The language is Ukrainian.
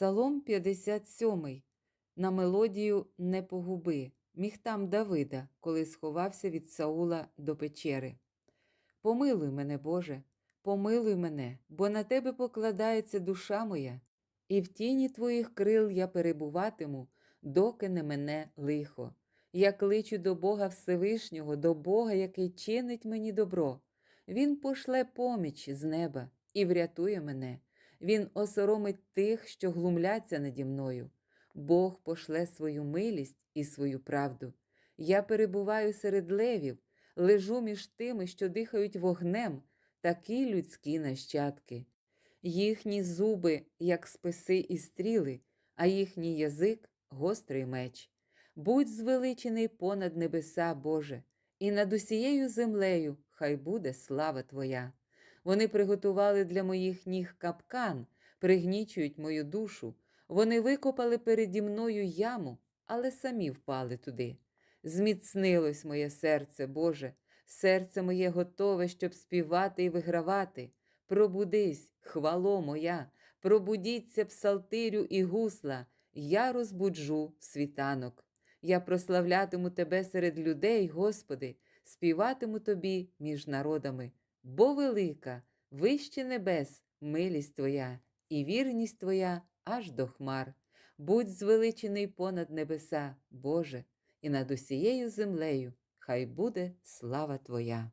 Псалом 57 на мелодію Не погуби, міхтам Давида, коли сховався від Саула до печери. Помилуй мене, Боже, помилуй мене, бо на тебе покладається душа моя, і в тіні твоїх крил я перебуватиму, доки не мене лихо. Я кличу до Бога Всевишнього, до Бога, який чинить мені добро. Він пошле поміч з неба і врятує мене. Він осоромить тих, що глумляться наді мною. Бог пошле свою милість і свою правду. Я перебуваю серед левів, лежу між тими, що дихають вогнем, такі людські нащадки. Їхні зуби, як списи і стріли, а їхній язик гострий меч. Будь звеличений понад небеса, Боже, і над усією землею хай буде слава Твоя. Вони приготували для моїх ніг капкан, пригнічують мою душу. Вони викопали переді мною яму, але самі впали туди. Зміцнилось моє серце, Боже, серце моє готове, щоб співати і вигравати. Пробудись, хвало моя, пробудіться псалтирю і гусла, я розбуджу світанок. Я прославлятиму Тебе серед людей, Господи, співатиму Тобі між народами, бо велика, вище небес, милість Твоя і вірність Твоя аж до хмар. Будь звеличений понад небеса, Боже, і над усією землею хай буде слава Твоя.